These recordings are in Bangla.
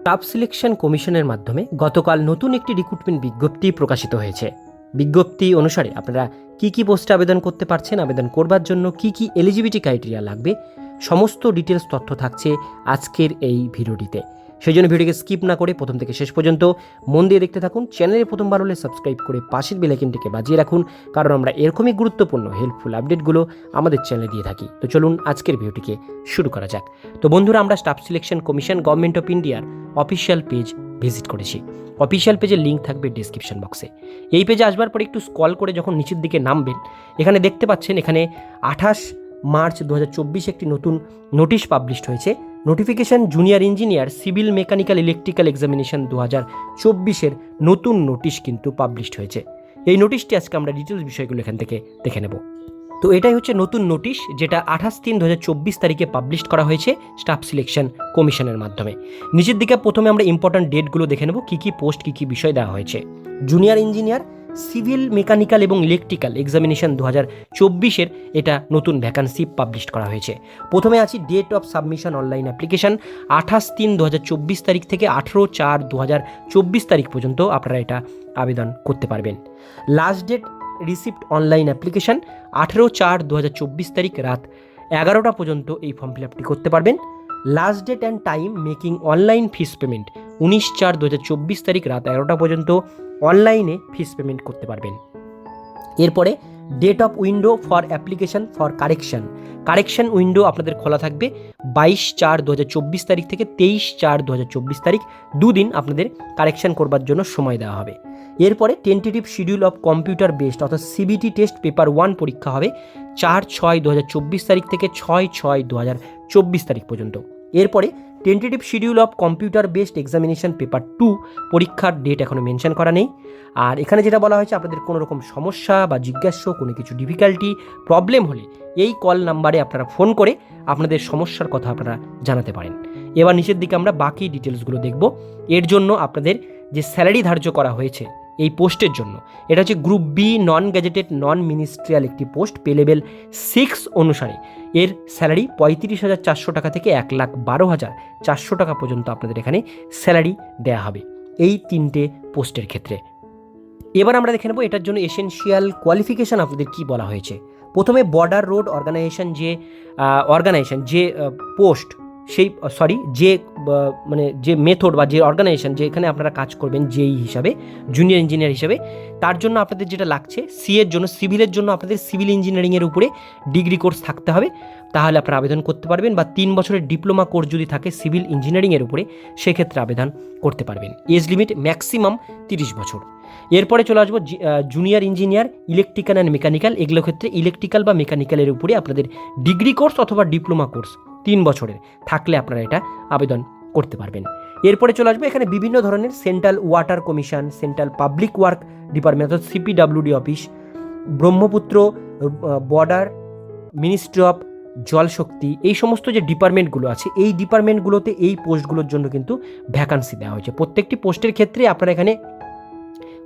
স্টাফ সিলেকশন কমিশনের মাধ্যমে গতকাল নতুন একটি রিক্রুটমেন্ট বিজ্ঞপ্তি প্রকাশিত হয়েছে। বিজ্ঞপ্তি অনুসারে আপনারা কি কি পোস্টে আবেদন করতে পারছেন, আবেদন করবার জন্য কি কি এলিজিবিলিটি ক্রাইটেরিয়া লাগবে, সমস্ত ডিটেলস তথ্য থাকছে আজকের এই ভিডিওটিতে। সেই জন্য ভিডিওকে স্কিপ না করে প্রথম থেকে শেষ পর্যন্ত মন দিয়ে দেখতে থাকুন চ্যানেলে প্রথমবার হলে সাবস্ক্রাইব করে পাশের বেলাইকিনটিকে বাজিয়ে রাখুন, কারণ আমরা এরকমই গুরুত্বপূর্ণ হেল্পফুল আপডেটগুলো আমাদের চ্যানেলে দিয়ে থাকি। তো চলুন আজকের ভিডিওটিকে শুরু করা যাক। তো বন্ধুরা, আমরা staff selection commission government of ইন্ডিয়ার অফিসিয়াল পেজ ভিজিট করেছি। অফিসিয়াল পেজের লিঙ্ক থাকবে ডিসক্রিপশন বক্সে এই পেজে আসবার পরে একটু স্কল করে যখন নিচের দিকে নামবেন, এখানে দেখতে পাচ্ছেন এখানে আঠাশ মার্চ দু একটি নতুন নোটিশ পাবলিশড হয়েছে। Notification junior engineer civil mechanical electrical examination দু হাজার চব্বিশের নতুন নোটিশ কিন্তু পাবলিশড হয়েছে। এই নোটিশটি আজকে আমরা ডিটেলস বিষয়গুলো এখান থেকে দেখে নেব। তো এটাই হচ্ছে নতুন নোটিশ, যেটা আঠাশ তিন দু তারিখে পাবলিশ করা হয়েছে স্টাফ সিলেকশন কমিশনের মাধ্যমে। নিচের দিকে প্রথমে আমরা ইম্পর্ট্যান্ট ডেটগুলো দেখে নেব, কী কী পোস্ট কী কী বিষয় দেওয়া হয়েছে। জুনিয়র ইঞ্জিনিয়ার সিভিল মেকানিক্যাল এবং ইলেকট্রিক্যাল এক্সামিনেশন দু হাজার চব্বিশের এটা নতুন ভ্যাকান্সি পাবলিশ করা হয়েছে। প্রথমে আছি date of submission online application আঠাশ তিন দু হাজার চব্বিশ তারিখ থেকে আঠেরো চার দু হাজার চব্বিশ তারিখ পর্যন্ত আপনারা এটা আবেদন করতে পারবেন। Last date receipt online application আঠেরো চার দু তারিখ রাত এগারোটা পর্যন্ত এই ফর্ম ফিল আপটি করতে পারবেন। Last date and time making online fees payment উনিশ চার দু তারিখ রাত এগারোটা পর্যন্ত অনলাইনে ফিস পেমেন্ট করতে পারবেন। এরপরে date of window for application for correction correction window আপনাদের খোলা থাকবে বাইশ চার দু তারিখ থেকে তেইশ চার দু তারিখ। দুদিন আপনাদের কারেকশন করবার জন্য সময় দেওয়া হবে। এরপরে tentative schedule of computer based অর্থাৎ সিবিটি টেস্ট পেপার ওয়ান পরীক্ষা হবে চার ছয় দু তারিখ থেকে ছয় ছয় দু তারিখ পর্যন্ত। এরপরে tentative schedule of computer based examination paper two পরীক্ষার ডেট এখনও মেনশন করা নেই। আর এখানে যেটা বলা হয়েছে, আপনাদের কোনো রকম সমস্যা বা জিজ্ঞাস্য কোনো কিছু ডিফিকাল্টি প্রবলেম হলে এই কল নাম্বারে আপনারা ফোন করে আপনাদের সমস্যার কথা আপনারা জানাতে পারেন। এবার নিচের দিকে আমরা বাকি ডিটেলসগুলো দেখব। এর জন্য আপনাদের যে স্যালারি ধার্য করা হয়েছে এই পোস্টের জন্য। এটা হচ্ছে group B non gazetted non ministerial একটি পোস্ট, পে লেভেল সিক্স অনুসারে। এর স্যালারি পঁয়ত্রিশ হাজার চারশো টাকা থেকে এক লাখ বারো হাজার চারশো টাকা পর্যন্ত আপনাদের এখানে স্যালারি দেওয়া হবে এই তিনটে পোস্টের ক্ষেত্রে। এবার আমরা দেখে নেব এটার জন্য এসেনশিয়াল কোয়ালিফিকেশান আপনাদের কি বলা হয়েছে। প্রথমে বর্ডার রোড অর্গানাইজেশন যে অর্গানাইজেশন যে পোস্ট সেই সরি যে মানে যে মেথড বা যে অর্গানাইজেশন যেখানে আপনারা কাজ করবেন, যেই হিসাবে জুনিয়র ইঞ্জিনিয়ার হিসাবে, তার জন্য আপনাদের যেটা লাগছে সি এর জন্য সিভিলের জন্য আপনাদের সিভিল ইঞ্জিনিয়ারিংয়ের উপরে ডিগ্রি কোর্স থাকতে হবে। তাহলে আপনারা আবেদন করতে পারবেন বা তিন বছরের ডিপ্লোমা কোর্স যদি থাকে সিভিল ইঞ্জিনিয়ারিংয়ের উপরে, সেক্ষেত্রে আবেদন করতে পারবেন। এজ লিমিট ম্যাক্সিমাম তিরিশ বছর। এরপরে চলে আসব junior engineer electrical and mechanical এগুলো ক্ষেত্রে ইলেকট্রিক্যাল বা মেকানিক্যালের উপরে আপনাদের ডিগ্রি কোর্স অথবা ডিপ্লোমা কোর্স তিন বছরের। থাকলে আপনারা এটা আবেদন করতে পারবেন। এরপরে চলে আসবে, এখানে বিভিন্ন ধরনের central water commission, central public work department অর্থাৎ CPWD office, Brahmaputra border, ministry of Jalshakti এই সমস্ত যে ডিপার্টমেন্টগুলো আছে, এই ডিপার্টমেন্টগুলোতে এই পোস্টগুলোর জন্য কিন্তু ভ্যাকান্সি দেওয়া হয়েছে। প্রত্যেকটি পোস্টের ক্ষেত্রে আপনারা এখানে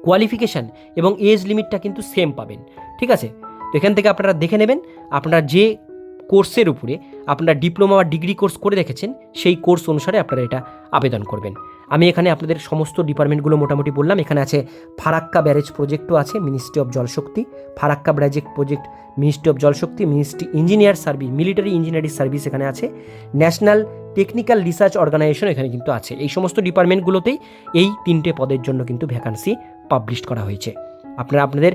কোয়ালিফিকেশান এবং এজ লিমিটটা কিন্তু সেম পাবেন। ঠিক আছে? তো এখান থেকে আপনারা দেখে নেবেন, আপনারা যে কোর্সের উপরে আপনারা ডিপ্লোমা বা ডিগ্রি কোর্স করে রেখেছেন সেই কোর্স অনুসারে আপনারা এটা আবেদন করবেন। আমি এখানে আপনাদের সমস্ত ডিপার্টমেন্টগুলো মোটামুটি বললাম, এখানে আছে ফারাক্কা ব্যারেজ প্রজেক্টও আছে ministry of Jalshakti Farakka barrage project ministry of Jalshakti ministry engineer service military engineering service এখানে আছে ন্যাশনাল টেকনিক্যাল রিসার্চ অর্গানাইজেশন এখানে কিন্তু আছে। এই সমস্ত ডিপার্টমেন্টগুলোতেই এই তিনটে পদের জন্য কিন্তু ভ্যাকান্সি পাবলিশ করা হয়েছে। আপনারা আপনাদের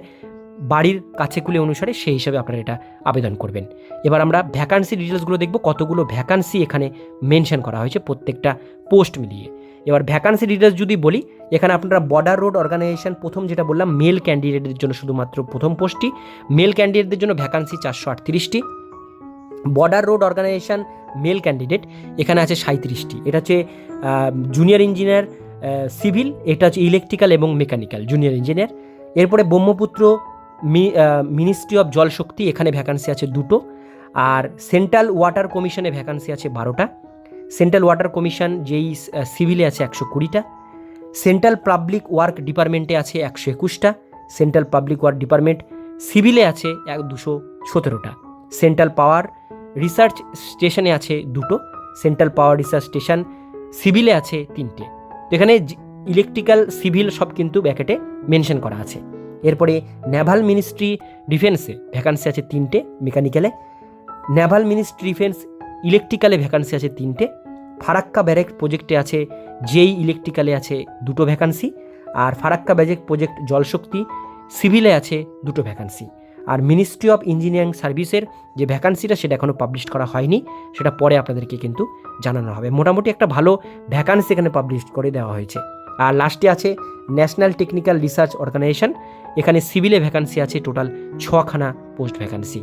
বাড়ির কাছে কুলে অনুসারে সেই হিসাবে আপনারা এটা আবেদন করবেন। এবার আমরা ভ্যাকান্সি ডিটেলসগুলো দেখব, কতগুলো ভ্যাকান্সি এখানে মেনশন করা হয়েছে প্রত্যেকটা পোস্ট মিলিয়ে। এবার ভ্যাকান্সি ডিটেলস যদি বলি, এখানে আপনারা বর্ডার রোড অর্গানাইজেশন প্রথম যেটা বললাম মেল ক্যান্ডিডেটদের জন্য শুধুমাত্র প্রথম পোস্টটি মেল ক্যান্ডিডেটদের জন্য ভ্যাকান্সি চারশো আটত্রিশটি। Border road organisation male candidate এখানে আছে সাঁত্রিশটি এটা হচ্ছে জুনিয়র ইঞ্জিনিয়ার সিভিল এটা হচ্ছে ইলেকট্রিক্যাল এবং মেকানিক্যাল জুনিয়র ইঞ্জিনিয়ার এরপরে ব্রহ্মপুত্র মিনিস্ট্রি অফ জলশক্তি এখানে ভ্যাকান্সি আছে দুটো, আর সেন্ট্রাল ওয়াটার কমিশনে ভ্যাকান্সি আছে বারোটা। সেন্ট্রাল ওয়াটার কমিশন যেই সিভিলে আছে একশো কুড়িটা। সেন্ট্রাল পাবলিক ওয়ার্ক ডিপার্টমেন্টে আছে একশো একুশটা। সেন্ট্রাল পাবলিক ওয়ার্ক ডিপার্টমেন্ট সিভিলে আছে এক, দুশো সতেরোটা। সেন্ট্রাল পাওয়ার রিসার্চ স্টেশনে আছে দুটো। সেন্ট্রাল পাওয়ার রিসার্চ স্টেশন সিভিলে আছে তিনটে। এখানে ইলেকট্রিক্যাল সিভিল সব কিন্তু ব্যাকেটে মেনশন করা আছে। এরপরে নেভাল মিনিস্ট্রি ডিফেন্সে ভ্যাকান্সি আছে তিনটে মেকানিক্যালে। নেভাল মিনিস্ট্রি ডিফেন্স ইলেকট্রিক্যালে ভ্যাকান্সি আছে তিনটে। ফারাক্কা ব্যারেক প্রজেক্টে আছে, যেই ইলেকট্রিক্যালে আছে দুটো ভ্যাকান্সি। আর ফারাক্কা ব্যারেক প্রজেক্ট জলশক্তি সিভিলে আছে দুটো ভ্যাকান্সি। আর মিনিস্ট্রি অফ ইঞ্জিনিয়ারিং সার্ভিসের যে ভ্যাকান্সিটা সেটা এখনও পাবলিশ করা হয়নি, সেটা পরে আপনাদেরকে কিন্তু জানানো হবে। মোটামুটি একটা ভালো ভ্যাকান্সি এখানে পাবলিশ করে দেওয়া হয়েছে। আর লাস্টে আছে ন্যাশনাল টেকনিক্যাল রিসার্চ অর্গানাইজেশন এখানে সিভিলে ভ্যাকান্সি আছে টোটাল ছখানা পোস্ট ভ্যাকান্সি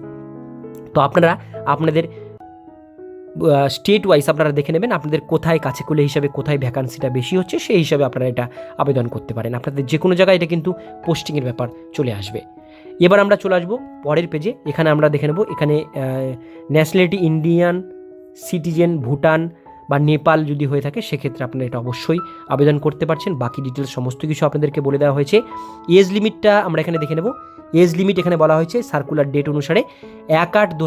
তো আপনারা, আপনাদের স্টেট ওয়াইজ আপনারা দেখে নেবেন আপনাদের কোথায় কাছে কুলে হিসাবে কোথায় ভ্যাকান্সিটা বেশি হচ্ছে, সেই হিসাবে আপনারা এটা আবেদন করতে পারেন। আপনাদের যে কোনো জায়গায় এটা কিন্তু পোস্টিংয়ের ব্যাপার চলে আসবে। এবার আমরা চলে আসব পরের পেজে এখানে আমরা দেখে নেব, এখানে ন্যাশনালিটি ইন্ডিয়ান সিটিজেন ভুটান বা নেপাল যদি হয়ে থাকে, সেক্ষেত্রে আপনারা এটা অবশ্যই আবেদন করতে পারছেন। বাকি ডিটেলস সমস্ত কিছু আপনাদেরকে বলে দেওয়া হয়েছে। এজ লিমিটটা আমরা এখানে দেখে নেব। এজ লিমিট এখানে বলা হয়েছে সার্কুলার ডেট অনুসারে। এক আট দু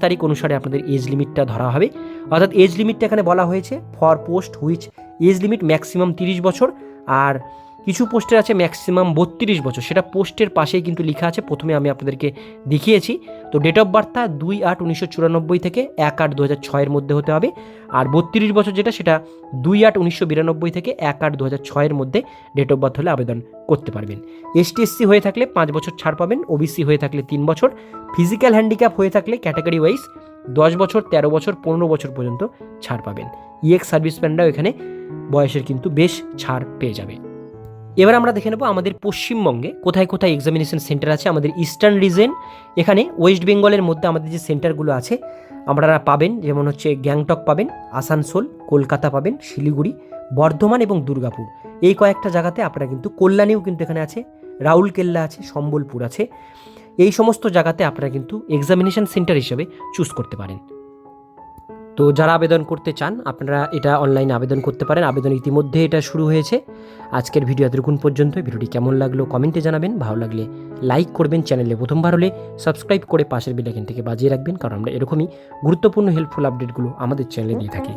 তারিখ অনুসারে আপনাদের এজ লিমিটটা ধরা হবে। অর্থাৎ এজ লিমিটটা এখানে বলা হয়েছে for post which age limit maximum তিরিশ বছর। আর কিছু পোস্টের আছে ম্যাক্সিমাম বত্রিশ বছর। সেটা পোস্টের পাশেই কিন্তু লেখা আছে, প্রথমে আমি আপনাদেরকে দেখিয়েছি। তো ডেট অফ বার্থটা দুই আট উনিশশো চুরানব্বই থেকে এক আট দু হাজার ছয়ের মধ্যে হতে হবে। আর বত্রিশ বছর যেটা, সেটা দুই আট উনিশশো বিরানব্বই থেকে এক আট দু হাজার ছয়ের মধ্যে ডেট অফ বার্থ হলে আবেদন করতে পারবেন। এসটি এসসি হয়ে থাকলে পাঁচ বছর ছাড় পাবেন ওবিসি হয়ে থাকলে তিন বছর ফিজিক্যাল হ্যান্ডিক্যাপ হয়ে থাকলে ক্যাটাগরি ওয়াইজ দশ বছর, তেরো বছর, পনেরো বছর পর্যন্ত ছাড় পাবেন। ইএক্স সার্ভিসম্যানরাও এখানে বয়সের কিন্তু বেশ ছাড় পেয়ে যাবে। এবার আমরা দেখে নেব আমাদের পশ্চিমবঙ্গে কোথায় কোথায় এক্সামিনেশন সেন্টার আছে, আমাদের ইস্টার্ন রিজেন এখানে ওয়েস্ট বেঙ্গলের মধ্যে আমাদের যে সেন্টারগুলো আছে আপনারা পাবেন, যেমন হচ্ছে গ্যাংটক পাবেন, আসানসোল, কলকাতা পাবেন, শিলিগুড়ি, বর্ধমান এবং দুর্গাপুর। এই কয়েকটা জায়গাতে আপনারা কিন্তু কল্যাণীও কিন্তু এখানে আছে রাউলকেল্লা আছে, সম্বলপুর আছে। এই সমস্ত জায়গাতে আপনারা কিন্তু এক্সামিনেশন সেন্টার হিসেবে চুজ করতে পারেন। তো যারা আবেদন করতে চান, আপনারা এটা অনলাইনে আবেদন করতে পারেন। আবেদন ইতিমধ্যে এটা শুরু হয়েছে। আজকের ভিডিও এতটুকুন পর্যন্ত ভিডিওটি কেমন লাগল কমেন্টে জানাবেন। ভালো লাগলে লাইক করবেন চ্যানেলে প্রথমবার হলে সাবস্ক্রাইব করে পাশের বেলাইকন থেকে বাজিয়ে রাখবেন, কারণ আমরা এরকমই গুরুত্বপূর্ণ হেল্পফুল আপডেটগুলো আমাদের চ্যানেলে দিয়ে থাকি।